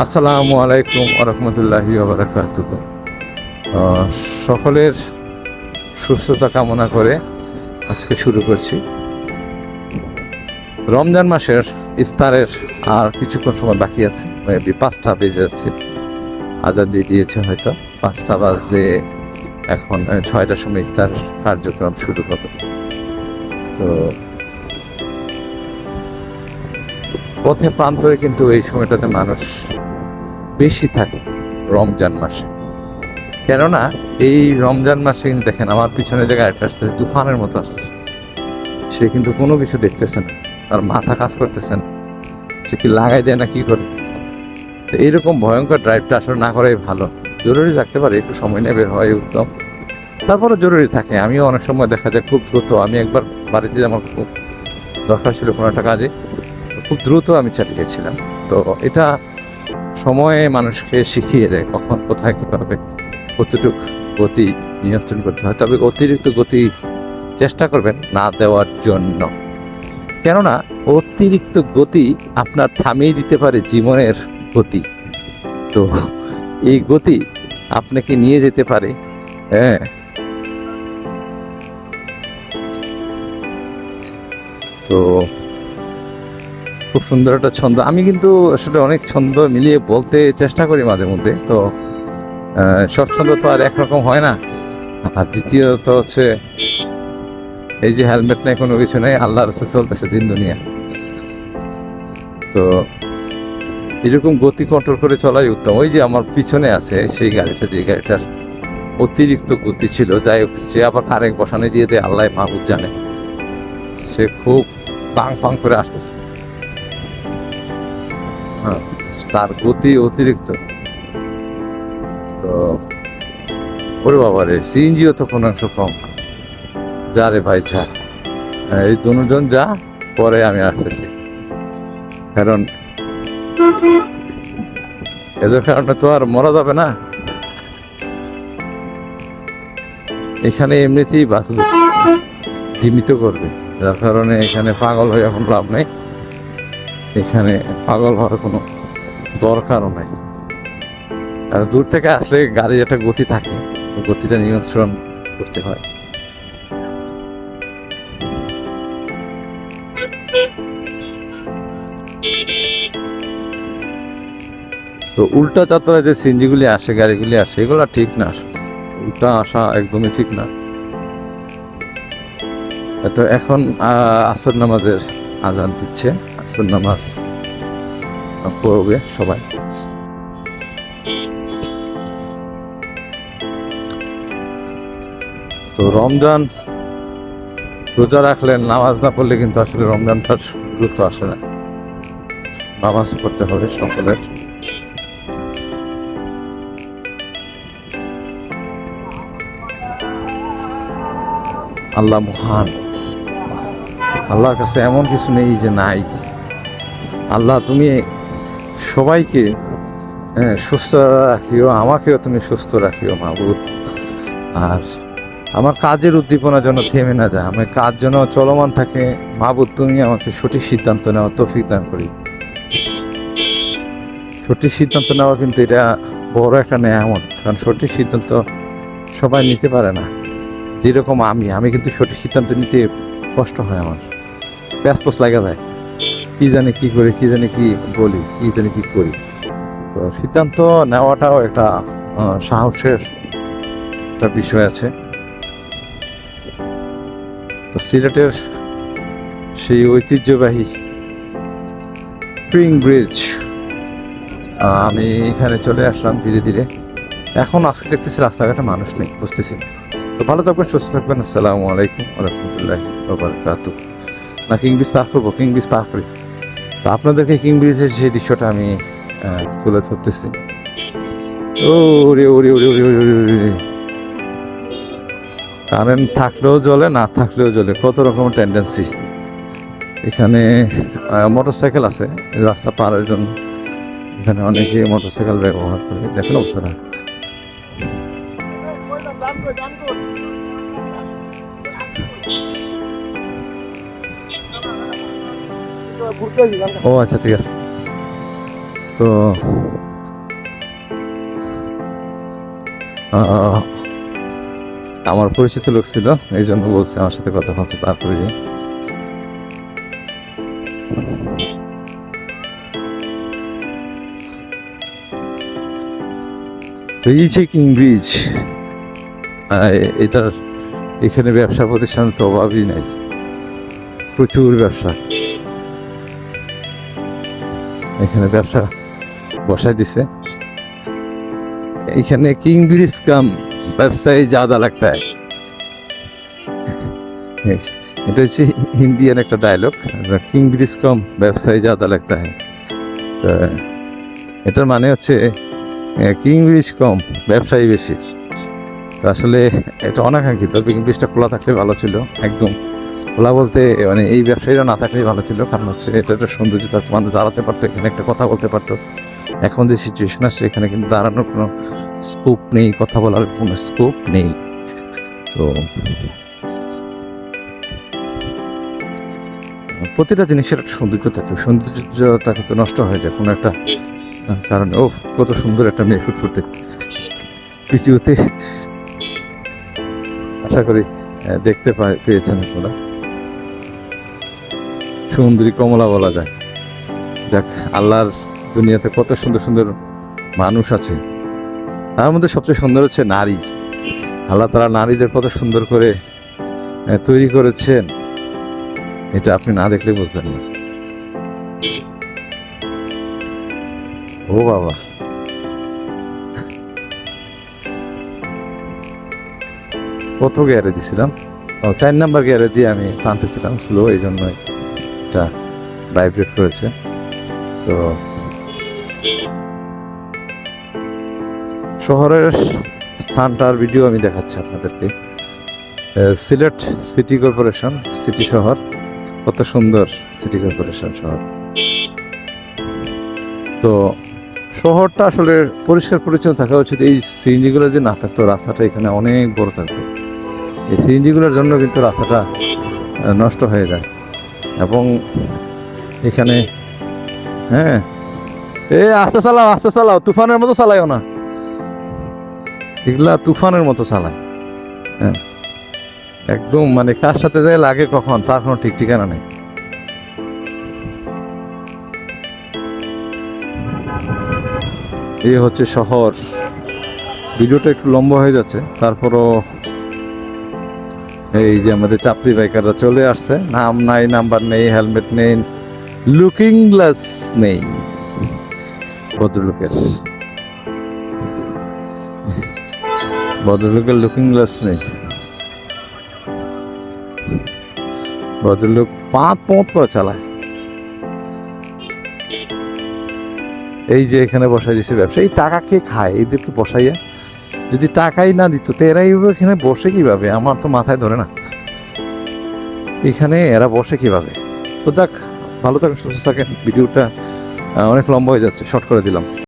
আসসালামু আলাইকুম রহমতুল্লাহি বারাকাত সকলের সুস্থতা কামনা করে আজকে শুরু করছি। রমজান মাসের ইফতারের আর কিছুক্ষণ সময় বাকি আছে পাঁচটা বেজে যাচ্ছে। আজাদ দিয়ে দিয়েছে হয়তো, পাঁচটা বাজলে এখন ছয়টার সময় ইফতার কার্যক্রম শুরু হবে। তো পথে প্রান্তরে কিন্তু এই সময়টাতে মানুষ বেশি থাকে রমজান মাসে। কেননা এই রমজান মাসে কিন্তু দেখেন আমার পিছনে যে গাড়িটা আসতেছে, তুফানের মতো আসতেছে। সে কিন্তু কোনো কিছু দেখতেছে না, তার মাথা কাজ করতেছে না। সে কি লাগাই দেয় না কি করে? তো এইরকম ভয়ঙ্কর ড্রাইভটা আসলে না করাই ভালো। জরুরি থাকতে পারে, একটু সময় নিয়ে বের হওয়াই উত্তম। তারপরে জরুরি থাকে, আমিও অনেক সময় দেখা যায় খুব দ্রুত। আমি একবার বাড়িতে আমার খুব দরকার ছিল কোনো একটা কাজে। খুব দ্রুত আমি চালিয়ে গেছিলাম তো এটা সময়ে মানুষকে শিখিয়ে দেয় কখন, কোথায়, কীভাবে কতটুক গতি নিয়ন্ত্রণ করতে হয়। তবে অতিরিক্ত গতি চেষ্টা করবেন না দেওয়ার জন্য। কেননা অতিরিক্ত গতি আপনার থামিয়ে দিতে পারে জীবনের গতি। তো এই গতি আপনাকে নিয়ে যেতে পারে হ্যাঁ। তো খুব সুন্দর একটা ছন্দ। আমি কিন্তু আসলে অনেক ছন্দ মিলিয়ে বলতে চেষ্টা করি মাঝে মধ্যে, তো সব ছন্দ তো আর একরকম হয় না। আর দ্বিতীয়ত হচ্ছে, এই যে হেলমেট নেই কোনো কিছু নেই, আল্লাহর রাস্তায় চলতেছে দিন দুনিয়া। তো, এরকম গতি কন্ট্রোল করে চলাই উত্তম। ওই যে আমার পিছনে আছে, সেই গাড়িটা, যে গাড়িটার অতিরিক্ত গতি ছিল, যাই হোক, সে আবার কারেক বসানে দিয়ে দেয় আল্লাহ মাহবুদ জানে। সে খুব পাং পাং করে আসতেছে। হ্যাঁ তার গতি অতিরিক্ত। তো ওরে বাবা রে সিএনজিও তো কোনো অংশ কম। যা রে ভাই যা। হ্যাঁ, এই দুজন যা পরে আমি আসতেছি। কারণ এদের কারণে তো আর মরা যাবে না। এখানে এমনিতেই বাস জীবিত করবে। যার কারণে এখানে পাগল হয়ে এখন লাভ নেই। এখানে পাগল হওয়ার কোনো দরকারও নাই। আর দূর থেকে আসলে গাড়ির একটা গতি থাকে, গতিটা নিয়ন্ত্রণ করতে হয়। তো উল্টা যাত্রায় যে সিনজিগুলি আসে, গাড়িগুলি আসে, এগুলো ঠিক না আসলে। উল্টা আসা একদমই ঠিক না। তো এখন আসর নামাজের আজান দিচ্ছে। আসর নামাজ পড়বে সবাই। তো রমজান রোজা রাখলেন, নামাজ না পড়লে কিন্তু আসলে রমজানটার গুরুত্ব আসে না। নামাজ পড়তে হবে সকলের। আল্লাহ মহান। আল্লাহর কাছে এমন কিছু নেই যে নাই। আল্লাহ তুমি সবাইকে হ্যাঁ, সুস্থ রাখিও আমাকেও তুমি সুস্থ রাখিও মাহবুদ আর আমার কাজের উদ্দীপনা যেন থেমে না যায় আমার কাজ যেন চলমান থাকে। মাহবুদ তুমি আমাকে সঠিক সিদ্ধান্ত নেওয়া তৌফিক দান করি। সঠিক সিদ্ধান্ত নেওয়া কিন্তু এটা বড় একটা নেয়ামত কারণ সঠিক সিদ্ধান্ত সবাই নিতে পারে না। যেরকম আমি আমি কিন্তু সঠিক সিদ্ধান্ত নিতে কষ্ট হয় আমার। প্যাসপোস লাগা যায়। কি জানি কি করি, কি জানি কি বলি, কি জানি কি করি। তো সিদ্ধান্ত নেওয়াটাও একটা সাহসের একটা বিষয় আছে। তো সিলেটের সেই ঐতিহ্যবাহী স্প্রিং ব্রিজ আমি এখানে চলে আসলাম ধীরে ধীরে। এখন আজকে দেখতেছি রাস্তাঘাটে মানুষ নেই, বুঝতেছি তো ভালো থাকবেন, সুস্থ থাকবেন। আসসালামু আলাইকুম রহমতুল্লাহ বারকাত না কিং ব্রিজ পার করব কিং ব্রিজ পার করি। তো আপনাদেরকে কিং ব্রিজের যে দৃশ্যটা আমি তুলে ধরতেছি। ও ওরে ওরে ওরে ওরে ওরে কারেন্ট থাকলেও জ্বলে, না থাকলেও জ্বলে, কত রকমের টেন্ডেন্সি এখানে মোটর সাইকেল আছে, রাস্তা পারের জন্য এখানে অনেকে মোটর সাইকেল ব্যবহার করে, দেখেন অবস্থাটা। ও আচ্ছা ঠিক আছে। তো আমার পরিচিত লোক ছিল, এই জন্য বলছে আমার সাথে কথা বলছে তারপরে এই যে কিং ব্রিজ এটার এখানে ব্যবসা প্রতিষ্ঠান তো অভাবই নেই, প্রচুর ব্যবসা। এখানে ব্যবসা বসাই দিছে। এখানে কিং ব্রিজ কাম, ব্যবসায়ী জাদা লাগতা এটা হচ্ছে হিন্দিয়ান একটা ডায়লগ কিং ব্রিজ কম, ব্যবসায়ী জাদা লাগতা है তো এটার মানে হচ্ছে কিং ব্রিজ কম, ব্যবসায়ী বেশি। আসলে এটা অনাকাঙ্ক্ষিত কিং ব্রিজটা খোলা থাকলে ভালো ছিল, একদম। খোলা বলতে মানে এই ব্যবসায়ীরা না থাকলেই ভালো ছিল, কারণ হচ্ছে এটা একটা সৌন্দর্য থাকতো মানুষ দাঁড়াতে পারতো, এখানে একটা কথা বলতে পারতো। এখন যে সিচুয়েশন আসছে, এখানে কিন্তু দাঁড়ানোর কোনো স্কোপ নেই, কথা বলার কোনো স্কোপ নেই। তো প্রতিটা জিনিসের একটা সৌন্দর্য থাকে সৌন্দর্যটা কিন্তু নষ্ট হয়ে যায় কোনো একটা কারণে ও কত সুন্দর একটা মেয়ে ফুটফুটে। পৃথিবীতে আশা করি দেখতে পেয়েছেন আপনারা। সুন্দরী কমলা বলা যায়। যাক, আল্লাহর দুনিয়াতে কত সুন্দর সুন্দর মানুষ আছে। তার মধ্যে সবচেয়ে সুন্দর হচ্ছে নারী। আল্লাহ তারা নারীদের কত সুন্দর করে তৈরি করেছেন। এটা আপনি না দেখলে বুঝবেন না। ও বাবা। কত গিয়ারে দিছিলাম? ও, চার নাম্বার গিয়ারে দিয়ে আমি টানতেছিলাম স্লো এই জন্য এটা ভাইব্রেট করেছে। তো শহরের স্থানটার ভিডিও আমি দেখাচ্ছি আপনাদেরকে। সিলেট সিটি কর্পোরেশন, সিটি শহর। কত সুন্দর সিটি কর্পোরেশন শহর। তো শহরটা আসলে পরিষ্কার পরিচ্ছন্ন থাকা উচিত। এই সিএনজিগুলো যদি না থাকতো, রাস্তাটা এখানে অনেক বড় থাকতো। এই সিএনজিগুলোর জন্য কিন্তু রাস্তাটা নষ্ট হয়ে যায়। এবং এখানে হ্যাঁ। এ, আস্তে চালাও আস্তে চালাও, তুফানের মতো চালাইও না। এগুলা তুফানের মতো চালায়। হ্যাঁ। একদম মানে কার সাথে যায় লাগে কখন, তার কোনো ঠিক ঠিকানা নেই। এই হচ্ছে শহর। ভিডিওটা একটু লম্বা হয়ে যাচ্ছে, তারপরও এই যে আমাদের চাপড়ি বাইকাররা চলে আসছে। নাম নাই, নাম্বার নেই, হেলমেট নেই লুকিং গ্লাস নেই। ভদ্রলোকের। ভদ্রলোকের লুকিং গ্লাস নেই। ভদ্রলোক পাঁচ পথ করে চালায়। এই যে এখানে বসাই দিছে ব্যবসা। এই টাকা কে খায়? এদেরকে বসাইয়া। যদি টাকাই না দিত, তো এরা এখানে বসে কীভাবে? আমার তো মাথায় ধরে না। এখানে এরা বসে কীভাবে? তো যাক, ভালো থাকেন, সুস্থ থাকেন। ভিডিওটা অনেক লম্বা হয়ে যাচ্ছে, শর্ট করে দিলাম।